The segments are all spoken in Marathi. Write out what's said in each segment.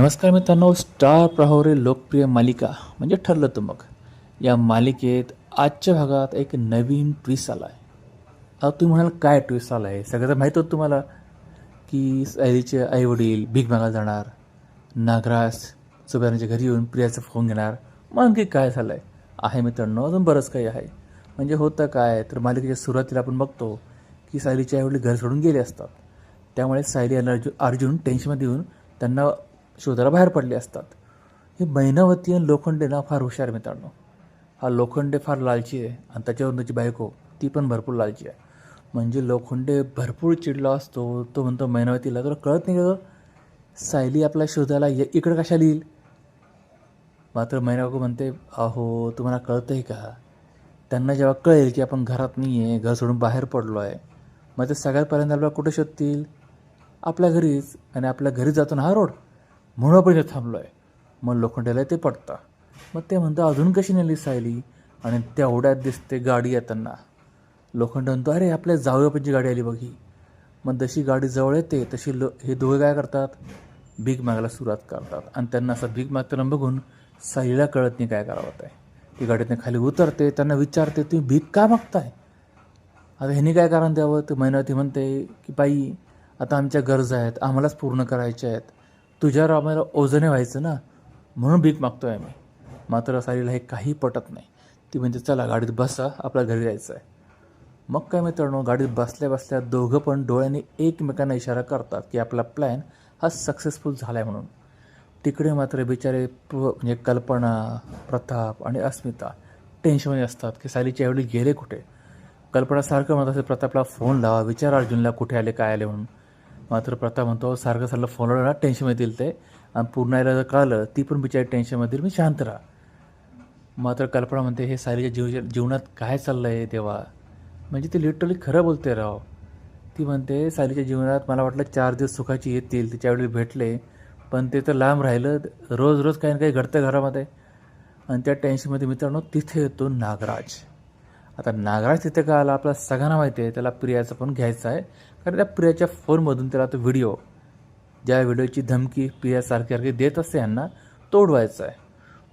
नमस्कार मित्रांनो स्टार प्रहोरे लोकप्रिय मालिका म्हणजे ठरलं तर मग. या मालिकेत आजच्या भागात एक नवीन ट्विस्ट आला आहे आता तुम्ही म्हणाल काय ट्विस्ट आला आहे सगळं माहीत होतं तुम्हाला की सायलीचे आईवडील भीक मागायला जाणार नागराज सुबेरांच्या घरी येऊन प्रियाचा फोन घेणार. मग आणखी काय झालं आहे आहे मित्रांनो अजून बरंच काही आहे. म्हणजे होतं काय तर मालिकेच्या सुरुवातीला आपण बघतो की सायलीचे आईवडील घर सोडून गेले असतात. त्यामुळे सायली आणि अर्जुन अर्जुन टेन्शनमध्ये येऊन त्यांना शोधाला बाहेर पडले असतात. हे मैनावती आणि लोखंडे ना फार हुशार मित्रांनो. हा लोखंडे फार लालची आहे आणि त्याच्यावरून त्याची बायको ती पण भरपूर लालची आहे. म्हणजे लोखंडे भरपूर चिडला असतो तो म्हणतो मैनावतीला तुला कळत नाही का गं? सायली आपला शोधायला ये इकडं कशाला येईल? मात्र मैनाबाबू म्हणते अहो तुम्हाला कळतं आहे का? त्यांना जेव्हा कळेल की आपण घरात नाही आहे घर सोडून बाहेर पडलो आहे मग ते सगळ्यात पहिल्यांदा आपल्याला कुठे शोधतील? आपल्या घरीच आणि आपल्या घरी जातो ना हा रोड? म्हणून आपण इथे थांबलो आहे मग लोखंडाला ते पडतं. मग ते म्हणतं अजून कशी नेली सायली? आणि तेवढ्यात दिसते गाडी येताना. लोखंड म्हणतो अरे आपल्या जावयापणची गाडी आली बघी मग जशी गाडी जवळ येते तशी लो हे दोघे काय करतात? भीक मागायला सुरुवात करतात. आणि त्यांना असं भीक मागताना बघून साईला कळत नाही काय करावं ते. ती गाडीतनं खाली उतरते त्यांना विचारते तुम्ही भीक का मागताय? आता ह्यांनी काय कारण द्यावं? तर मैनावती म्हणते की बाई आता आमच्या गरजा आहेत. आम्हालाच पूर्ण करायच्या आहेत. तुझ्यावर आम्हाला ओझने व्हायचं ना? म्हणून भीक मागतो आहे आम्ही. मात्र सारीला हे काही पटत नाही. ती म्हणते चला गाडीत बसा आपल्या घरी जायचं आहे मग काय मित्रांनो गाडीत बसल्या बसल्या दोघं पण डोळ्यांनी एकमेकांना इशारा करतात की आपला प्लॅन हा सक्सेसफुल झाला आहे म्हणून. तिकडे मात्र बिचारे प म्हणजे कल्पना प्रताप आणि अस्मिता टेन्शनमध्ये असतात की सालीचे एवढे गेले कुठे? कल्पना सारखं म्हणत असेल प्रतापला फोन लावा विचार अर्जुनला कुठे आले काय आले म्हणून. मात्र प्रताप म्हणतो सारखं सारखं फोन लावला टेन्शनमध्ये येईल ते. आणि पूर्ण यायला जर कळलं ती पण बिचारी टेन्शनमध्ये मी शांत राहा. मात्र कल्पना म्हणते हे सारीच्या जीव जीवनात काय चाललं आहे तेव्हा म्हणजे ती लिटरली खरं बोलते राव. ती म्हणते सारीच्या जीवनात मला वाटलं चार दिवस सुखाची येतील तिच्यावेळी भेटले. पण ते तर लांब राहिलं रोज रोज काही ना काही घडतं घरामध्ये. आणि त्या टेन्शनमध्ये मित्रांनो तिथे येतो नागराज. आता नागराज तिथे का आला आपला सगळ्यांना माहिती आहे त्याला प्रियाचं पण घ्यायचं आहे. कारण त्या प्रियाच्या फोनमधून त्याला तो व्हिडिओ ज्या व्हिडिओची धमकी प्रिया सारखी सारखी देत असते यांना तोडवायचा आहे.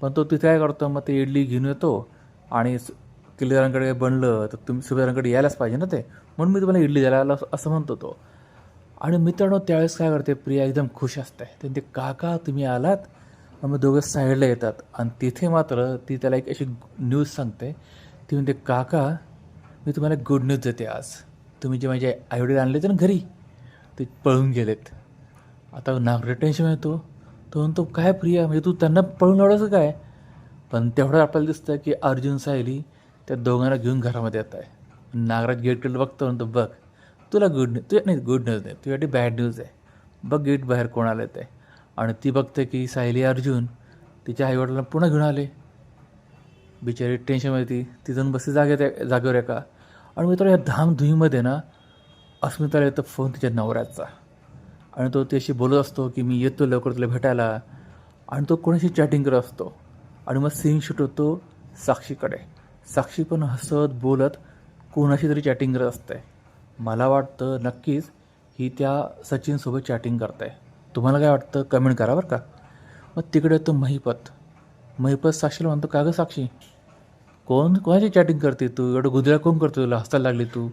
पण तो तिथे काय करतो मग ते इडली घेऊन येतो आणि किल्लेदारांकडे बनलं तर तुम्ही सुभेदारांकडे यायलाच पाहिजे ना ते. म्हणून मी तुम्हाला इडली द्यायला आलो असं म्हणतो तो. आणि मित्रांनो त्यावेळेस काय करते प्रिया एकदम खुश असते. ते काका तुम्ही आलात? मग दोघं साईडला येतात. आणि तिथे मात्र ती त्याला एक अशी न्यूज सांगते ती म्हणते काका मी तुम्हाला गुड न्यूज देते आज. तुम्ही जे माझे आईवडील आणले होते ना घरी ते पळून गेलेत. आता नागरे टेन्शन येतो. तो म्हणतो काय प्रिया म्हणजे तू त्यांना पळून लावलं काय? पण तेवढं आपल्याला दिसतं की अर्जुन सायली त्या दोघांना घेऊन घरामध्ये येत आहे. नागराज गेटकडे बघतो म्हणतो बघ तुला गुड न्यूज तुझ्या नाही गुड न्यूज नाही तुझ्यासाठी बॅड न्यूज आहे. बघ गेट बाहेर कोणाला येत आहे आणि ती बघते की सायली अर्जुन तिच्या आईवडिलांना पुन्हा घेऊन आले. बिचारी टेन्शनमध्ये ती तिथून बसते जागे जागेवर एका. आणि मित्र या धामधुईमध्ये ना अस्मिताला येतं फोन तिच्या नवऱ्याचा. आणि तो त्याशी बोलत असतो की मी येतो लवकर तुला भेटायला. आणि तो कोणाशी चॅटिंग करत असतो. आणि मग सीन शूट होतो साक्षीकडे. साक्षी पण हसत बोलत कोणाशी तरी चॅटिंग करत असते. मला वाटतं नक्कीच ही त्या सचिनसोबत चॅटिंग करते. तुम्हाला काय वाटतं? कमेंट करा बरं का. मग तिकडे तो महिपत. महिपत साक्षीला म्हणतो का गं साक्षी? कोण? कोणाची चॅटिंग करते तू? एवढं गुजरा कोण करतो तुला? हसायला लागली तू.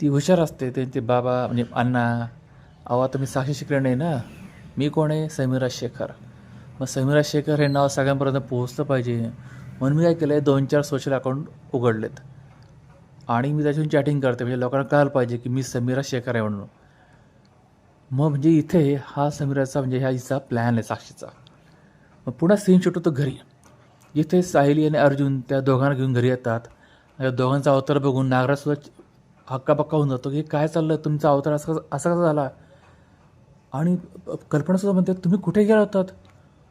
ती हुशार असते त्यांचे बाबा म्हणजे अण्णा अहो आता मी साक्षी शिकले नाही ना. मी कोण आहे? समीरा शेखर. मग समीरा शेखर हे नाव सगळ्यांपर्यंत पोहोचलं पाहिजे. म्हणून मी काय केलं आहे दोन चार सोशल अकाउंट उघडलेत. आणि मी त्याच्यातून चॅटिंग करते म्हणजे लोकांना कळायला पाहिजे की मी समीरा शेखर आहे म्हणून. मग म्हणजे इथे हा समीराचा म्हणजे ह्या हिचा प्लॅन आहे साक्षीचा. मग पुन्हा सीन शूट होतो घरी. जिथे साहिली आणि अर्जुन त्या दोघांना घेऊन घरी येतात. या दोघांचा अवतार बघून नागराजसुद्धा हक्काबक्का होऊन जातो की काय चाललं तुमचा अवतार असा असा कसा झाला? आणि कल्पनासुद्धा म्हणते तुम्ही कुठे गेला होतात?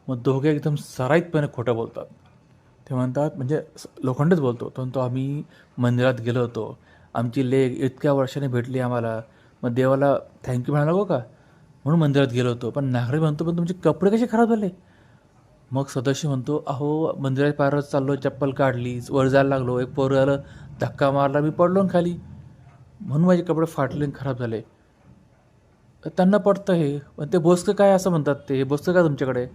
मग दोघे एकदम सराईतपणे खोटं बोलतात. ते म्हणतात म्हणजे स- लोखंडच बोलतो. तो आम्ही मंदिरात गेलो होतो. आमची लेग इतक्या वर्षाने भेटली आम्हाला. मग देवाला थँक्यू म्हणायला नको का? म्हणून मंदिरात गेलो होतो. पण नागरे म्हणतो पण तुमचे कपडे कसे खराब झाले? मग सदस्य म्हणतो अहो मंदिरात पायरत चाललो चप्पल काढली वर जायला लागलो एक पोर आलं धक्का मारला मी पडलो ना खाली. म्हणून माझे कपडे फाटले आणि खराब झाले. त्यांना पडतं हे पण ते बोसकं काय असं म्हणतात ते? हे बोसकं काय तुमच्याकडे?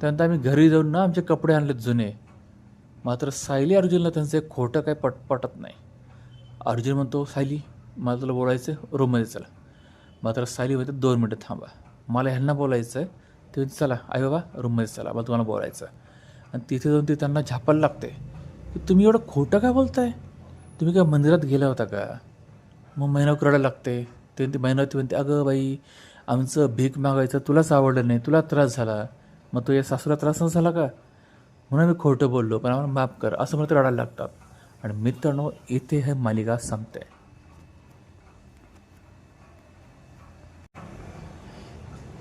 त्यानंतर आम्ही घरी जाऊन ना आमचे कपडे आणलेत जुने. मात्र सायली अर्जुनला त्यांचं एक खोटं काय पट पटत नाही. अर्जुन म्हणतो सायली मला तुला बोलायचं आहे रूममध्ये चला. मात्र सायली म्हणते दोन मिनटं थांबा. मला ह्यांना बोलायचं आहे ते चला आई बाबा रूममध्ये चला मला तुम्हाला बोलायचं आणि तिथे जाऊन ते त्यांना झापायला लागते. की तुम्ही एवढं खोटं काय बोलताय? तुम्ही काय मंदिरात गेला होता का? मग महिना रडायला लागते. ते ती महिनावती म्हणते अगं बाई आमचं भीक मागायचं तुलाच आवडलं नाही तुला त्रास झाला. मग तो या सासूला त्रास न झाला का? म्हणून मी खोटं बोललो पण आम्हाला माफ कर असं म्हणत रडायला लागतात. आणि मित्रांनो इथे हे मालिका संपते.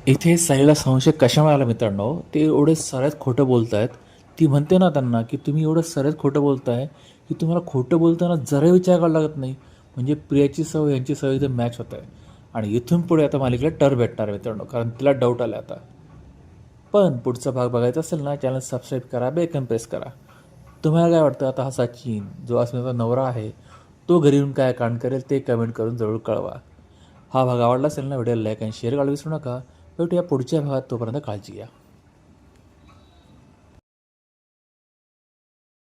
इथे साईला संशय कशामुळे आला मित्रांनो? ते एवढे सऱ्यात खोटं बोलत आहेत ती म्हणते ना त्यांना की तुम्ही एवढं सऱ्यात खोटं बोलताय की तुम्हाला खोटं बोलताना जरा विचार करावा लागत नाही. म्हणजे प्रियाची सवय यांची सवय इथे मॅच होत आहे. आणि इथून पुढे आता मालिकेला टर भेटणार मित्रांनो कारण तिला डाऊट आला आता. पण पुढचा भाग बघायचा असेल ना चॅनल सबस्क्राईब करा बेकन प्रेस करा. तुम्हाला काय वाटतं? आता हा सचिन जो अस्मिताचा नवरा आहे तो घरी येऊन काय कांड करेल ते कमेंट करून जरूर कळवा. हा भाग आवडला असेल ना व्हिडिओ लाईक आणि शेअर करायला विसरू नका. भेटूया पुढच्या भागात तोपर्यंत काळजी घ्या